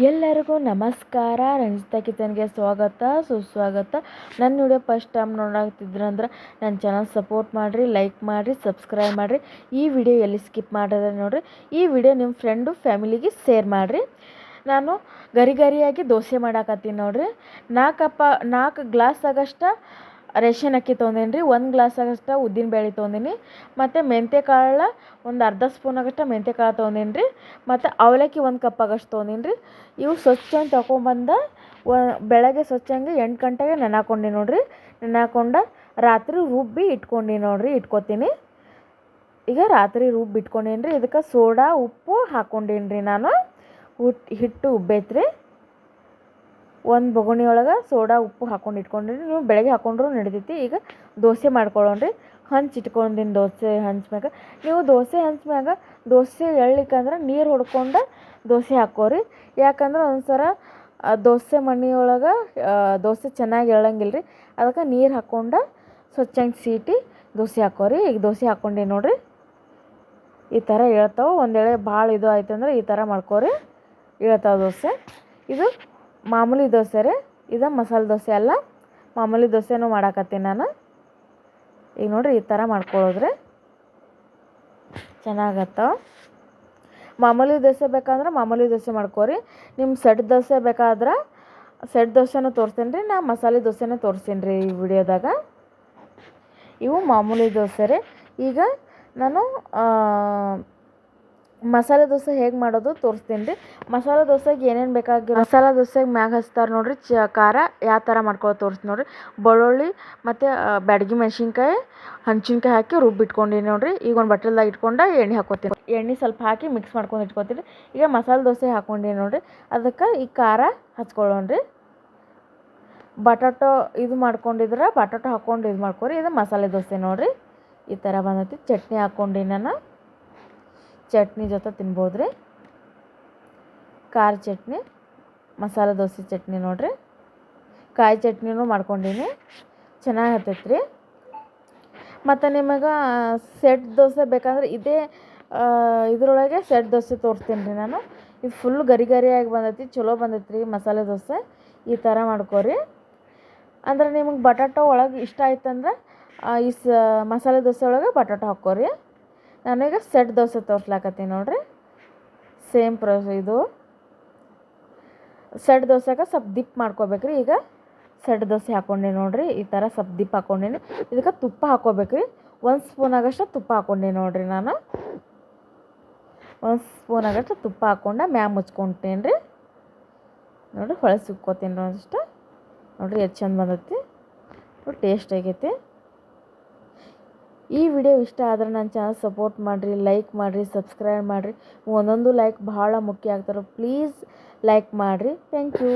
ಎಲ್ಲರಿಗೂ ನಮಸ್ಕಾರ. ರಂಜಿತಾ ಕಿಚನ್ಗೆ ಸ್ವಾಗತ, ಸುಸ್ವಾಗತ. ನನ್ನ ವಿಡಿಯೋ ಫಸ್ಟ್ ಟೈಮ್ ನೋಡಾಕ್ತಿದ್ರಂದ್ರೆ ನನ್ನ ಚಾನಲ್ ಸಪೋರ್ಟ್ ಮಾಡಿರಿ, ಲೈಕ್ ಮಾಡಿರಿ, ಸಬ್ಸ್ಕ್ರೈಬ್ ಮಾಡಿರಿ. ಈ ವಿಡಿಯೋ ಎಲ್ಲಿ ಸ್ಕಿಪ್ ಮಾಡಿದ್ರೆ ನೋಡಿರಿ, ಈ ವಿಡಿಯೋ ನಿಮ್ಮ ಫ್ರೆಂಡು ಫ್ಯಾಮಿಲಿಗೆ ಶೇರ್ ಮಾಡಿರಿ. ನಾನು ಗರಿ ಗರಿಯಾಗಿ ದೋಸೆ ಮಾಡಾಕತ್ತೀನಿ ನೋಡಿರಿ. ನಾಲ್ಕಪ್ಪ ನಾಲ್ಕು ಗ್ಲಾಸ್ ಆಗಷ್ಟ ರೇಷನ್ ಅಕ್ಕಿ ತೊಗೊಂಡೇನಿ ರೀ ಒಂದು ಗ್ಲಾಸ್ ಆಗಷ್ಟು ಉದ್ದಿನ ಬೇಳೆ ತೊಗೊಂಡೀನಿ. ಮತ್ತು ಮೆಂತ್ಯ ಕಾಳು ಒಂದು ಅರ್ಧ ಸ್ಪೂನ್ ಆಗಷ್ಟು ಮೆಂತ್ಯ ಕಾಳು ತೊಗೊಂಡೇನಿ ರೀ ಮತ್ತು ಅವಲಕ್ಕಿ ಒಂದು ಕಪ್ ಆಗಷ್ಟು ತೊಗೊಂಡೀನಿ ರೀ ಇವು ಸ್ವಚ್ಛ ತೊಗೊಂಬಂದು ವ ಬೆಳಗ್ಗೆ ಸ್ವಚ್ಛಂಗೆ ಎಂಟು ಗಂಟೆಗೆ ನೆನಾಕೊಂಡಿ ನೋಡಿರಿ. ನೆನಾಕೊಂಡ ರಾತ್ರಿ ರುಬ್ಬಿ ಇಟ್ಕೊಂಡು ನೋಡಿರಿ, ಇಟ್ಕೊತೀನಿ. ಈಗ ರಾತ್ರಿ ರುಬ್ಬಿ ಇಟ್ಕೊಂಡೇನಿ ರೀ ಇದಕ್ಕೆ ಸೋಡಾ, ಉಪ್ಪು ಹಾಕ್ಕೊಂಡೇನಿ ರೀ ನಾನು. ಹುಟ್ಟು ಹಿಟ್ಟು ಉಬ್ಬೈತ್ರಿ. ಒಂದು ಬೊಗುಣಿ ಒಳಗೆ ಸೋಡಾ, ಉಪ್ಪು ಹಾಕ್ಕೊಂಡು ಇಟ್ಕೊಂಡ್ರಿ. ನೀವು ಬೆಳಗ್ಗೆ ಹಾಕ್ಕೊಂಡ್ರು ನಡಿತೈತಿ ಈಗ ದೋಸೆ ಮಾಡ್ಕೊಳ್ಳೋಣ್ರಿ ಹಂಚಿ ಇಟ್ಕೊಂಡಿನಿ ದೋಸೆ ಹಂಚ್ ಮ್ಯಾಗ. ನೀವು ದೋಸೆ ಹಂಚ್ಮ್ಯಾಗ ದೋಸೆ ಎಳ್ಳಿಕ್ಕಂದ್ರೆ ನೀರು ಹೊಡ್ಕೊಂಡು ದೋಸೆ ಹಾಕೋರಿ. ಯಾಕಂದ್ರೆ ಒಂದ್ಸರ ದೋಸೆ ಮಣ್ಣಿಯೊಳಗೆ ದೋಸೆ ಚೆನ್ನಾಗಿ ಎಳ್ಳಂಗಿಲ್ಲ ರೀ ಅದಕ್ಕೆ ನೀರು ಹಾಕ್ಕೊಂಡು ಸ್ವಚ್ಛಂಗೆ ಸೀಟಿ ದೋಸೆ ಹಾಕೋರಿ. ಈಗ ದೋಸೆ ಹಾಕ್ಕೊಂಡಿ ನೋಡಿರಿ? ಈ ಥರ ಹೇಳ್ತಾವೆ ಒಂದು ವೇಳೆ ಭಾಳ ಇದು ಆಯ್ತಂದ್ರೆ ಈ ಥರ ಮಾಡ್ಕೋರಿ. ಹೇಳ್ತಾವೆ ದೋಸೆ. ಇದು ಮಾಮೂಲಿ ದೋಸೆ ರೀ ಇದು ಮಸಾಲೆ ದೋಸೆ ಅಲ್ಲ, ಮಾಮೂಲಿ ದೋಸೆನೂ ಮಾಡಾಕತ್ತೀನಿ ನಾನು. ಈಗ ನೋಡಿರಿ ಈ ಥರ ಮಾಡ್ಕೊಳ್ಳೋದ್ರಿ ಚೆನ್ನಾಗತ್ತೆ. ಮಾಮೂಲಿ ದೋಸೆ ಬೇಕಂದ್ರೆ ಮಾಮೂಲಿ ದೋಸೆ ಮಾಡ್ಕೋರಿ. ನಿಮ್ಮ ಸೆಟ್ ದೋಸೆ ಬೇಕಾದ್ರೆ ಸೆಟ್ ದೋಸೆನೂ ತೋರಿಸ್ತೀನಿ ರೀ, ನಾ ಮಸಾಲೆ ದೋಸೆನೂ ತೋರಿಸ್ತೀನಿ ರೀ ಈ ವಿಡಿಯೋದಾಗ. ಇವು ಮಾಮೂಲಿ ದೋಸೆ ರೀ ಈಗ ನಾನು ಮಸಾಲೆ ದೋಸೆ ಹೇಗೆ ಮಾಡೋದು ತೋರಿಸ್ತೀನಿ ರೀ. ಮಸಾಲೆ ದೋಸೆಗೆ ಏನೇನು ಬೇಕಾಗಿ ಮಸಾಲೆ ದೋಸೆಗೆ ಮ್ಯಾಗ ಹಚ್ತಾರೆ ನೋಡಿರಿ, ಚ, ಖಾರ ಯಾವ ಥರ ಮಾಡ್ಕೊಳ್ಳೋದು ತೋರಿಸ್ತೀನಿ ನೋಡಿರಿ. ಬೆಳ್ಳುಳ್ಳಿ ಮತ್ತು ಬ್ಯಾಡಗಿ ಮೆಣಸಿನ್ಕಾಯಿ, ಹಂಚಿನ್ಕಾಯಿ ಹಾಕಿ ರುಬ್ಬಿಟ್ಕೊಂಡಿನಿ ನೋಡಿರಿ. ಈಗ ಒಂದು ಬಟ್ಟಲ್ದಾಗ ಇಟ್ಕೊಂಡು ಎಣ್ಣೆ ಹಾಕೋತೀನಿ. ಎಣ್ಣೆ ಸ್ವಲ್ಪ ಹಾಕಿ ಮಿಕ್ಸ್ ಮಾಡ್ಕೊಂಡು ಇಟ್ಕೊತೀನಿ ಈಗ ಮಸಾಲೆ ದೋಸೆ ಹಾಕ್ಕೊಂಡಿನಿ ನೋಡಿರಿ. ಅದಕ್ಕೆ ಈ ಖಾರ ಹಚ್ಕೊಳ್ಳೋಣ್ರಿ ಬಟಾಟೊ ಇದು ಮಾಡ್ಕೊಂಡಿದ್ರೆ ಬಟಾಟೊ ಹಾಕ್ಕೊಂಡು ಇದು ಮಾಡ್ಕೊರಿ. ಇದು ಮಸಾಲೆ ದೋಸೆ ನೋಡಿರಿ. ಈ ಥರ ಬಂದೈತಿ. ಚಟ್ನಿ ಹಾಕ್ಕೊಂಡು ನಾನು. ಚಟ್ನಿ ಜೊತೆ ತಿನ್ಬೋದು ರೀ ಖಾರ ಚಟ್ನಿ, ಮಸಾಲೆ ದೋಸೆ ಚಟ್ನಿ ನೋಡಿರಿ. ಕಾಯಿ ಚಟ್ನಿನೂ ಮಾಡ್ಕೊಂಡೀನಿ. ಚೆನ್ನಾಗಿ ಹತ್ತೈತೆ ರೀ ಮತ್ತು ನಿಮಗೆ ಸೆಟ್ ದೋಸೆ ಬೇಕಂದ್ರೆ ಇದೇ ಇದರೊಳಗೆ ಸೆಟ್ ದೋಸೆ ತೋರಿಸ್ತೀನಿ ರೀ ನಾನು. ಇದು ಫುಲ್ ಗರಿ ಗರಿಯಾಗಿ ಬಂದೈತಿ, ಚಲೋ ಬಂದೈತಿ ರೀ ಮಸಾಲೆ ದೋಸೆ. ಈ ಥರ ಮಾಡ್ಕೊರಿ. ಅಂದ್ರೆ ನಿಮಗೆ ಬಟಾಟೊ ಒಳಗೆ ಇಷ್ಟ ಆಯ್ತಂದ್ರೆ ಈ ಸ ಮಸಾಲೆ ದೋಸೆ ಒಳಗೆ ಬಟಾಟೊ ಹಾಕ್ಕೋರಿ. ನಾನೀಗ ಸೆಟ್ ದೋಸೆ ತೋರ್ಸ್ಲಾಕತ್ತೀನಿ ನೋಡ್ರಿ. ಸೇಮ್ ಪ್ರೊಸ ಇದು. ಸೆಟ್ ದೋಸೆಗೆ ಸ್ವಲ್ಪ ದಿಪ್ ಮಾಡ್ಕೋಬೇಕ್ರಿ. ಈಗ ಸೆಟ್ ದೋಸೆ ಹಾಕೊಂಡೆ ನೋಡಿರಿ. ಈ ಥರ ಸ್ವಲ್ಪ ದಿಪ್ ಹಾಕ್ಕೊಂಡೀನಿ ಇದಕ್ಕೆ ತುಪ್ಪ ಹಾಕ್ಕೋಬೇಕ್ರಿ ಒಂದು ಸ್ಪೂನ್ ಆಗಷ್ಟು ತುಪ್ಪ ಹಾಕೊಂಡೆ ನೋಡಿರಿ ನಾನು. ಒಂದು ಸ್ಪೂನ್ ಆಗಷ್ಟು ತುಪ್ಪ ಹಾಕ್ಕೊಂಡು ಮ್ಯಾ ಮುಚ್ಕೊಂತೀನಿ ರೀ ನೋಡಿರಿ ಹೊಳೆ ಸುಕ್ಕೋತೀನಿ ಅಷ್ಟು ನೋಡಿರಿ, ಎಷ್ಟು ಚಂದ ಬಂದೈತಿ. ಟೇಸ್ಟ್ ಆಗೈತಿ. ಈ ವಿಡಿಯೋ ಇಷ್ಟ ಆದ್ರೆ ನನ್ನ ಚಾನಲ್ ಸಪೋರ್ಟ್ ಮಾಡಿರಿ ಲೈಕ್ ಮಾಡಿರಿ ಸಬ್ಸ್ಕ್ರೈಬ್ ಮಾಡಿರಿ. ಒಂದೊಂದು ಲೈಕ್ ಭಾಳ ಮುಖ್ಯ ಆಗ್ತಾರೆ ಪ್ಲೀಸ್ ಲೈಕ್ ಮಾಡಿರಿ. Thank you